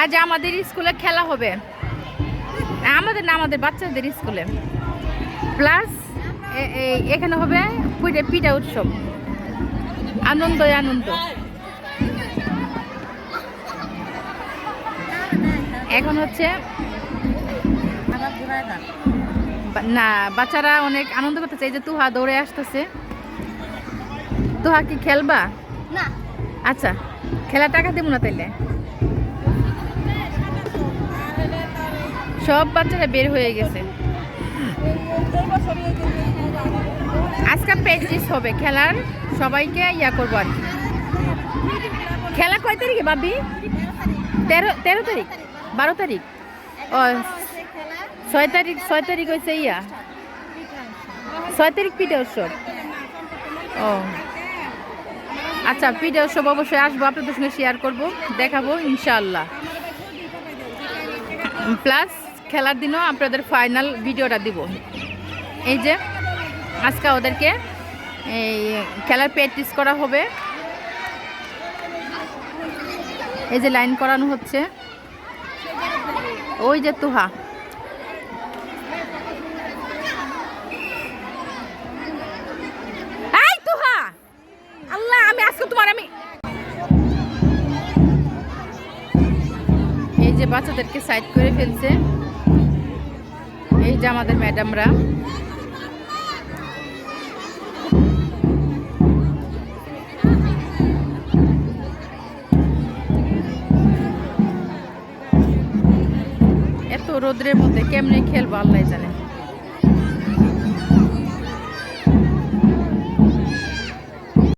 আজ আমাদের স্কুলে খেলা হবে। আমাদের না আমাদের বাচ্চাদের স্কুলে। প্লাস এখানে হবে পিঠা পিঠা উৎসব। আনন্দ আনন্দ। এখন হচ্ছে না বাচ্চারা অনেক আনন্দ করতে চাই যে তুহা দৌড়ে আসতেছে। তুহা কি খেলবা? না। আচ্ছা খেলা টাকা দেবো না তাইলে? সব বাচ্চারা বের হয়ে গেছে। আজকে প্র্যাকটিস হবে, খেলার সবাইকে ইয়া করব আর খেলা কয় তারিখে বাবি তেরো তেরো তারিখ, বারো তারিখ? ও, ছয় তারিখ ছয় তারিখ হয়েছে ইয়া। ছয় তারিখ পিঠে উৎসব। ও। আচ্ছা পিঠে উৎসব অবশ্যই আসব, আপনাদের সঙ্গে শেয়ার করব, দেখাবো, ইনশাআল্লাহ। প্লাস খেলার দিনও আপনাদের ফাইনাল ভিডিওটা দিব। এই যে, আজকে ওদেরকে এই খেলার প্র্যাকটিস করা হবে। এই যে লাইন করানো হচ্ছে। ওই যে তুহা। আল্লাহ, আমি আজকে তোমার, আমি এই যে বাচ্চাদেরকে সাইড করে ফেলছে। যে আমাদের ম্যাডামরা। এত রোদ্রের মধ্যে কেমনে খেলব আল্লাহ জানে।